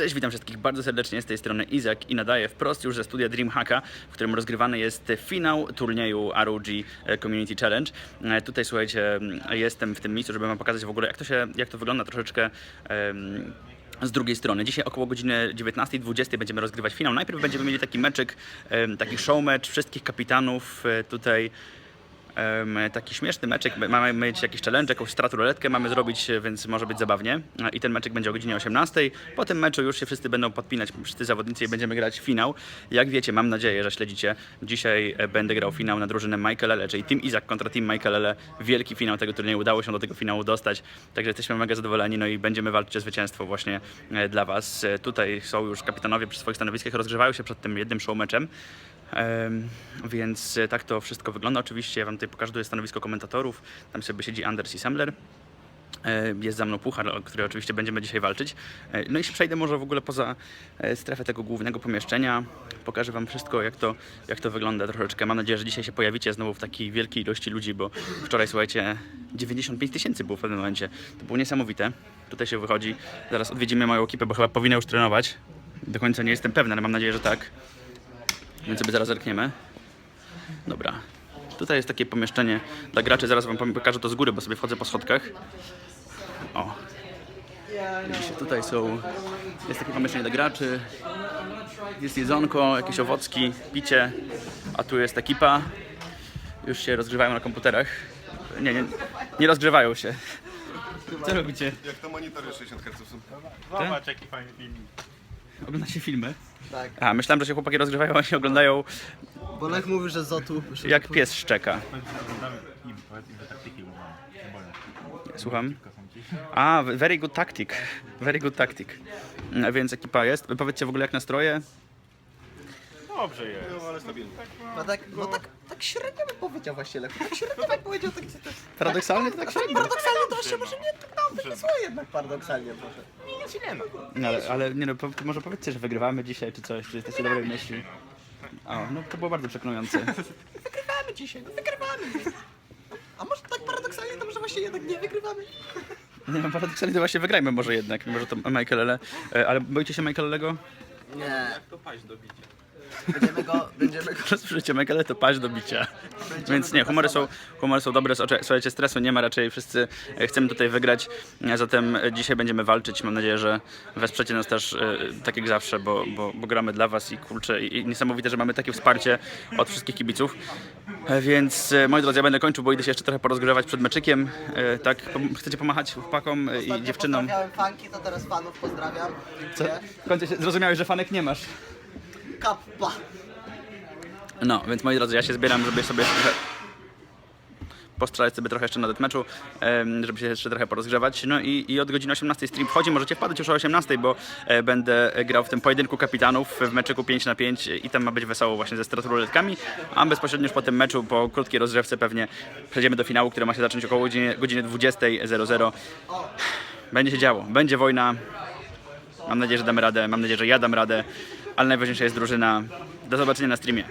Cześć, witam wszystkich bardzo serdecznie z tej strony Izak i nadaję wprost już ze studia Dreamhacka, w którym rozgrywany jest finał turnieju ROG Community Challenge. E, Tutaj słuchajcie, jestem w tym miejscu, żeby wam pokazać w ogóle jak to się, jak to wygląda troszeczkę em, z drugiej strony. Dzisiaj około godziny 19.20 będziemy rozgrywać finał. Najpierw będziemy mieli taki meczyk, em, taki show match wszystkich kapitanów e, tutaj taki śmieszny meczek, mamy mieć jakiś challenge, jakąś straturoletkę mamy zrobić, więc może być zabawnie. E, I ten meczek będzie o godzinie 18. Po tym meczu już się wszyscy będą podpinać, wszyscy zawodnicy i będziemy grać finał. Jak wiecie, mam nadzieję, że śledzicie, dzisiaj e, będę grał finał na drużynę Michael L, czyli Team Izak kontra Team Michael L. Wielki finał tego turnieju, udało się do tego finału dostać, także jesteśmy mega zadowoleni, no i będziemy walczyć o zwycięstwo właśnie e, dla Was. Tutaj są już kapitanowie przy swoich stanowiskach, rozgrzewają się przed tym jednym show meczem. Więc e, tak to wszystko wygląda. Oczywiście ja Wam tutaj pokażę, stanowisko komentatorów. Tam sobie siedzi Anders i Semler. E, Jest za mną puchar, który oczywiście będziemy dzisiaj walczyć. E, No i przejdę może w ogóle poza strefę tego głównego pomieszczenia. Pokażę Wam wszystko, jak to, jak to wygląda troszeczkę. Mam nadzieję, że dzisiaj się pojawicie znowu w takiej wielkiej ilości ludzi, bo wczoraj, słuchajcie, 95 tysięcy było w pewnym momencie. To było niesamowite. Tutaj się wychodzi. Zaraz odwiedzimy moją ekipę, bo chyba powinna już trenować. Do końca nie jestem pewny, ale mam nadzieję, że tak. Więc sobie zaraz zerkniemy. Dobra. Tutaj jest takie pomieszczenie dla graczy. Zaraz wam pokażę to z góry, bo sobie wchodzę po schodkach. O. Widzicie, tutaj są... Jest takie pomieszczenie dla graczy. Jest jedzonko, jakieś owocki, picie. A tu jest ekipa. Już się rozgrzewają na komputerach. Nie, nie, nie rozgrzewają się. Co robicie? Jak to monitory 60 Hz są? Zobacz jaki fajny filmik. Oglądacie filmy? Tak. A, myślałem, że się chłopaki rozgrzewają, a się oglądają Bo Lech mówi, że Zotu... że- jak pies szczeka. Słucham? A, very good tactic. Very good tactic. Mm, Więc ekipa jest. Powiedzcie w ogóle jak nastroje. Dobrze jest. No, ale stabilnie. No tak, no tak, tak średnio bym powiedział właśnie. Tak średnio bym powiedział, tak, tak, Paradoksalnie to tak średnio. paradoksalnie to się może nie tak nam wypisło jednak paradoksalnie trochę. No, ale, ale nie no, po, to może powiedzcie, że wygrywamy dzisiaj czy coś, czy jesteście dobrej myśli. O, no to było bardzo przekonujące. Wygrywamy dzisiaj, no wygrywamy. A może tak paradoksalnie to może właśnie jednak nie wygrywamy? Nie no, paradoksalnie to właśnie wygrajmy może jednak, mimo że to Michael Ele. E, Ale boicie się Michael Elego? Nie. Będziemy go, będziemy go... To paść do bicia. Więc nie, humory są, humory są dobre, słuchajcie, stresu nie ma raczej, wszyscy e, chcemy tutaj wygrać, e, zatem e, dzisiaj będziemy walczyć, mam nadzieję, że wesprzecie nas też tak jak zawsze, bo, bo, bo gramy dla was i kurczę, i, i niesamowite, że mamy takie wsparcie od wszystkich kibiców, więc moi drodzy, ja będę kończył, bo idę się jeszcze trochę porozgrzewać przed meczykiem, tak, chcecie pomachać chłopakom i dziewczynom? Pozdrawiałem fanki, to teraz fanów pozdrawiam. Co? W końcu się zrozumiałeś, że fanek nie masz. Kappa. No, więc moi drodzy, ja się zbieram, żeby sobie trochę postrzelać sobie trochę jeszcze na em, żeby się jeszcze trochę porozgrzewać. No i, i od godziny 18 stream wchodzi, możecie wpadać już o 18, bo e, będę grał w tym pojedynku kapitanów w meczyku 5 na 5 i tam ma być wesoło właśnie ze straturuletkami, a bezpośrednio już po tym meczu, po krótkiej rozgrzewce pewnie przejdziemy do finału, który ma się zacząć około godziny, godziny 20.00. Będzie się działo, będzie wojna. Mam nadzieję, że damy radę, mam nadzieję, że ja dam radę, ale najważniejsza jest drużyna. Do zobaczenia na streamie.